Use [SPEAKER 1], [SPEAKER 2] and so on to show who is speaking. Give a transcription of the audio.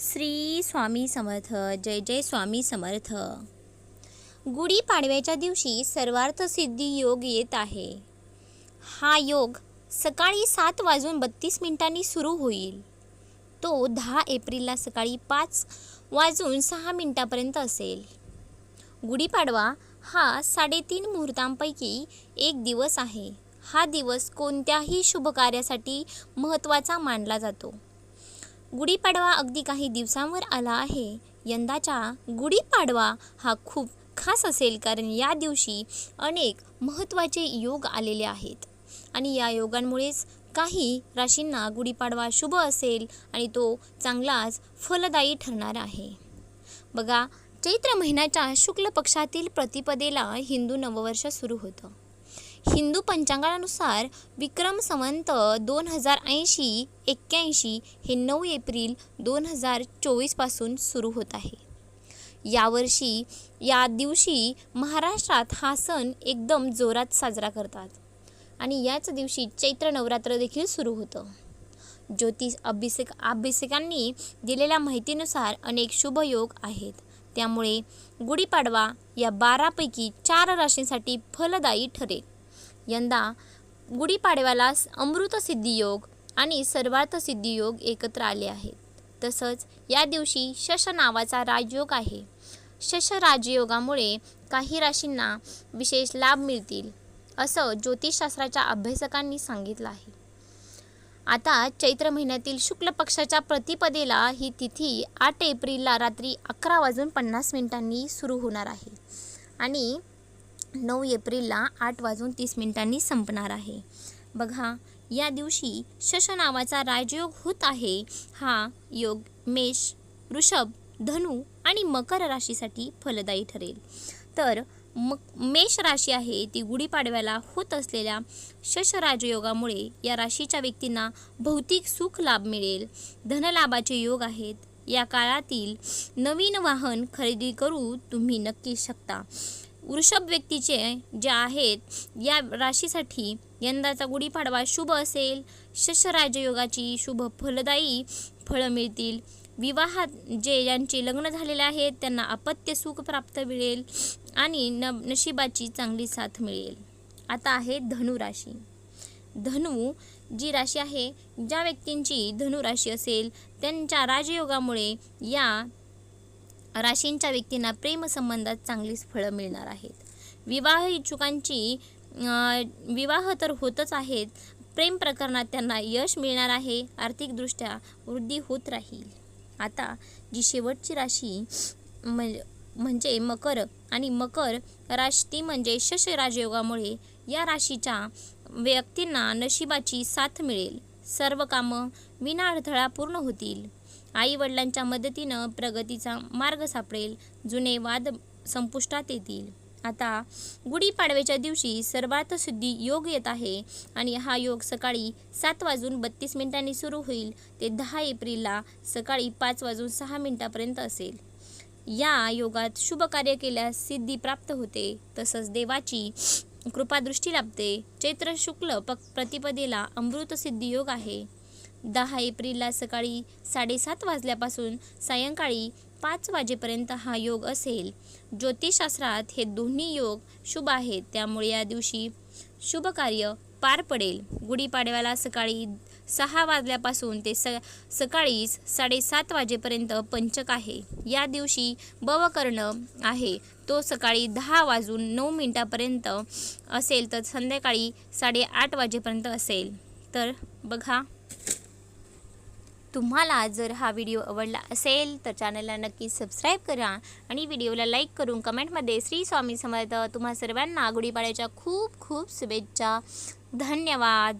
[SPEAKER 1] श्री स्वामी समर्थ जय जय स्वामी समर्थ. गुढीपाडव्याच्या दिवशी सर्वार्थ सिद्धी योग येत आहे. हा योग सकाळी सात वाजून बत्तीस मिनिटांनी सुरू होईल. तो दहा एप्रिलला सकाळी पाच वाजून सहा मिनिटापर्यंत असेल. गुढीपाडवा हा साडेतीन मुहूर्तांपैकी एक दिवस आहे. हा दिवस कोणत्याही शुभ कार्यासाठी महत्त्वाचा मानला जातो. गुढीपाडवा अगदी काही दिवसांवर आला आहे. यंदाचा गुढीपाडवा हा खूप खास असेल कारण या दिवशी अनेक महत्त्वाचे योग आलेले आहेत. आणि या योगांमुळेच काही राशींना गुढीपाडवा शुभ असेल आणि तो चांगलाच फलदायी ठरणार आहे. बघा चैत्र महिन्याच्या शुक्ल पक्षातील प्रतिपदेला हिंदू नववर्ष सुरू होतं. हिंदू पंचांगानुसार विक्रम संवंत दोन हजार ऐंशी एक्क्याऐंशी हे नऊ एप्रिल दोन हजार चोवीसपासून सुरू होत आहे. यावर्षी या दिवशी महाराष्ट्रात हा सण एकदम जोरात साजरा करतात आणि याच दिवशी चैत्र नवरात्र देखील सुरू होतं. ज्योतिष अभिषेक अभिषेकांनी दिलेल्या माहितीनुसार अनेक शुभयोग आहेत. त्यामुळे गुढीपाडवा या बारापैकी चार राशींसाठी फलदायी ठरेल. यंदा गुढीपाडव्याला अमृतसिद्धी योग आणि सर्वार्थसिद्धी योग एकत्र आले आहेत. तसंच या दिवशी शश नावाचा राजयोग आहे. शश राजयोगामुळे काही राशींना विशेष लाभ मिळतील असं ज्योतिषशास्त्राच्या अभ्यासकांनी सांगितलं आहे. आता चैत्र महिन्यातील शुक्ल पक्षाच्या प्रतिपदेला ही तिथी आठ एप्रिलला रात्री अकरा वाजून पन्नास मिनिटांनी सुरू होणार आहे. आणि नऊ एप्रिलला आठ वाजून तीस मिनिटांनी संपणार आहे. बघा या दिवशी शश नावाचा राजयोग होत आहे. हा योग मेष वृषभ धनु आणि मकर राशीसाठी फलदायी ठरेल. तर मक मेष राशी आहे ती गुढीपाडव्याला होत असलेल्या शश राजयोगामुळे या राशीच्या व्यक्तींना भौतिक सुख लाभ मिळेल. धनलाभाचे योग आहेत. या काळातील नवीन वाहन खरेदी करू तुम्ही नक्की शकता. वृषभ व्यक्तीचे जे आहेत या राशीसाठी यंदाचा गुढीपाडवा शुभ असेल. शश राजयोगाची शुभ फलदायी फळं मिळतील. विवाहात जे यांचे लग्न झालेले आहेत त्यांना अपत्य सुख प्राप्त मिळेल आणि न नशिबाची चांगली साथ मिळेल. आता आहे धनुराशी धनु जी राशी आहे ज्या व्यक्तींची धनुराशी असेल त्यांच्या राजयोगामुळे या राशींच्या व्यक्तींना प्रेमसंबंधात चांगलीच फळं मिळणार आहेत. विवाह इच्छुकांची विवाह तर होतच आहेत प्रेम प्रकरणात त्यांना यश मिळणार आहे आर्थिकदृष्ट्या वृद्धी होत राहील. आता जी शेवटची राशी म्हणजे म्हणजे मकर आणि मकर राशी ती म्हणजे शश राजयोगामुळे या राशीच्या व्यक्तींना नशिबाची साथ मिळेल. सर्व कामं विना अडथळा पूर्ण होतील. आई वडिलांच्या मदतीनं प्रगतीचा मार्ग सापडेल जुने वाद संपुष्टात येतील. आता गुढीपाडव्याच्या दिवशी सर्वार्थ सिद्धी योग येत आहे आणि हा योग सकाळी सात वाजून बत्तीस मिनिटांनी सुरू होईल. ते दहा एप्रिलला सकाळी पाच वाजून सहा मिनिटापर्यंत असेल. या योगात शुभ कार्य केल्यास सिद्धी प्राप्त होते. तसंच देवाची कृपादृष्टी लाभते. चैत्र शुक्ल प प्रतिपदेला अमृत सिद्धी योग आहे. दहा एप्रिलला सकाळी साडेसात वाजल्यापासून सायंकाळी पाच वाजेपर्यंत हा योग असेल. ज्योतिषशास्त्रात हे दोन्ही योग शुभ आहेत त्यामुळे या दिवशी शुभ कार्य पार पडेल. गुढीपाडव्याला सकाळी सहा वाजल्यापासून ते स सकाळीच साडेसात वाजेपर्यंत पंचक आहे. या दिवशी बवकर्ण आहे. तो सकाळी दहा वाजून नऊ मिनटापर्यंत असेल तर संध्याकाळी साडेआठ वाजेपर्यंत असेल. तर बघा. तुम्हाला जर हा व्हिडिओ आवडला असेल तर चॅनलला नक्की सबस्क्राईब करा आणि व्हिडिओला लाईक करून कमेंटमध्ये श्री स्वामी समर्थ तुम्हा सर्वांना गुढीपाड्याच्या खूप खूप शुभेच्छा. धन्यवाद.